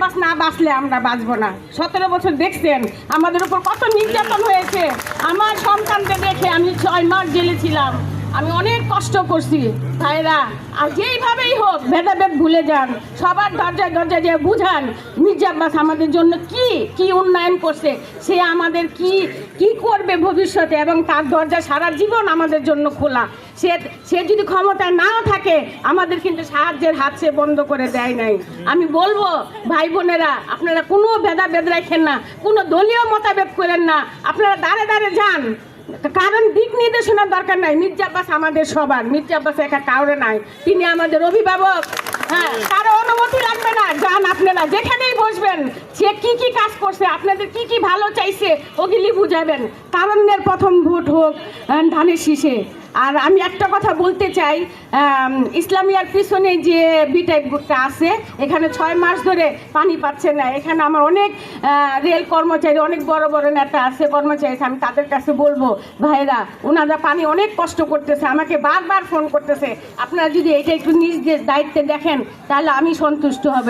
আব্বাস না বাঁচলে আমরা বাঁচবো না। সতেরো বছর দেখছেন, আমাদের উপর কত নির্যাতন হয়েছে। আমার সন্তানকে দেখে আমি ছয় মাস জেলে ছিলাম। আমি অনেক কষ্ট করছি, ভাইরা। আর যেইভাবেই হোক ভেদাভেদ ভুলে যান। সবার দরজায় দরজায় যে বুঝান, মির্জা আব্বাস আমাদের জন্য কি কি উন্নয়ন করছে, সে আমাদের কি কি করবে ভবিষ্যতে এবং তার দরজা সারা জীবন আমাদের জন্য খোলা। সে সে যদি ক্ষমতায় না থাকে, আমাদের কিন্তু সাহায্যের হাত সে বন্ধ করে দেয় নাই। আমি বলব, ভাই বোনেরা, আপনারা কোনো ভেদাভেদ রাখেন না, কোনো দলীয় মতাবেদ করেন না। আপনারা দাঁড়ে দাঁড়ে যান। কারণ দিক নির্দেশনার দরকার নাই। মির্জা আব্বাস আমাদের সবার। মির্জা আব্বাস একা কাউরে নাই। তিনি আমাদের অভিভাবক। হ্যাঁ কারও অনুমতি লাগবে না। যান আপনারা, যেখানেই বসবেন সে কি কি কাজ করছে, আপনাদের কি কি ভালো চাইছে, ওগুলি বুঝাবেন। কারণের প্রথম ভোট হোক ধানের শীষে। আর আমি একটা কথা বলতে চাই ইসলামিয়ার পিছনে যে বিটাইপ গ্রুপটা আছে, এখানে ছয় মাস ধরে পানি পাচ্ছে না। এখানে আমার অনেক রেল কর্মচারী, অনেক বড় বড় নেতা আছে, কর্মচারী আমি তাদের কাছে বলব ভাইরা ওনারা পানি অনেক কষ্ট করতেছে, আমাকে বারবার ফোন করতেছে। আপনারা যদি এটা একটু নিজ দায়িত্বে দেখেন, তাহলে আমি সন্তুষ্ট হব।